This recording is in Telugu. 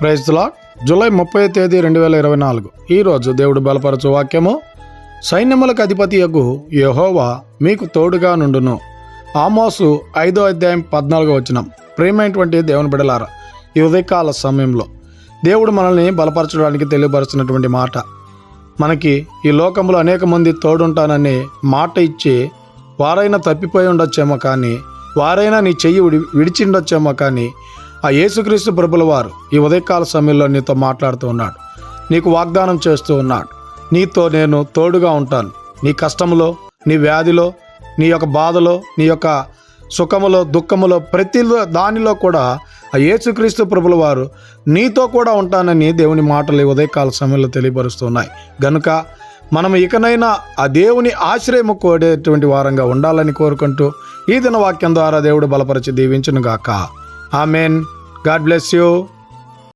ప్రైజ్ జూలై ముప్పై తేదీ రెండు వేల ఇరవై నాలుగు. ఈరోజు దేవుడు బలపరచు వాక్యము. సైన్యములకు అధిపతియగు యహోవా మీకు తోడుగా నుండును. ఆమోసు ఐదో అధ్యాయం పద్నాలుగో వచనం. ప్రేమైనటువంటి దేవుని బిడలారా ఈ ఉదయకాల సమయంలో దేవుడు మనల్ని బలపరచడానికి తెలియపరుస్తున్నటువంటి మాట. మనకి ఈ లోకంలో అనేక మంది తోడుంటానని మాట ఇచ్చి వారైనా తప్పిపోయి ఉండొచ్చేమో కానీ వారైనా నీ చెయ్యి విడి విడిచిండొచ్చేమో కానీ ఆ యేసుక్రీస్తు ప్రభుల వారు ఈ ఉదయకాల సమయంలో నీతో మాట్లాడుతూ ఉన్నాడు. నీకు వాగ్దానం చేస్తూ ఉన్నాడు. నీతో నేను తోడుగా ఉంటాను. నీ కష్టములో నీ వ్యాధిలో నీ యొక్క బాధలో నీ యొక్క సుఖములో దుఃఖములో ప్రతి దానిలో కూడా ఆ యేసుక్రీస్తు ప్రభుల వారు నీతో కూడా ఉంటానని దేవుని మాటలు ఈ ఉదయకాల సమయంలో తెలియపరుస్తున్నాయి గనుక మనం ఇకనైనా ఆ దేవుని ఆశ్రయము కోడేటువంటి వారంగా ఉండాలని కోరుకుంటూ ఈ దిన వాక్యం ద్వారా దేవుడు బలపరిచి దీవించునుగాక. ఆమెన్. God bless you.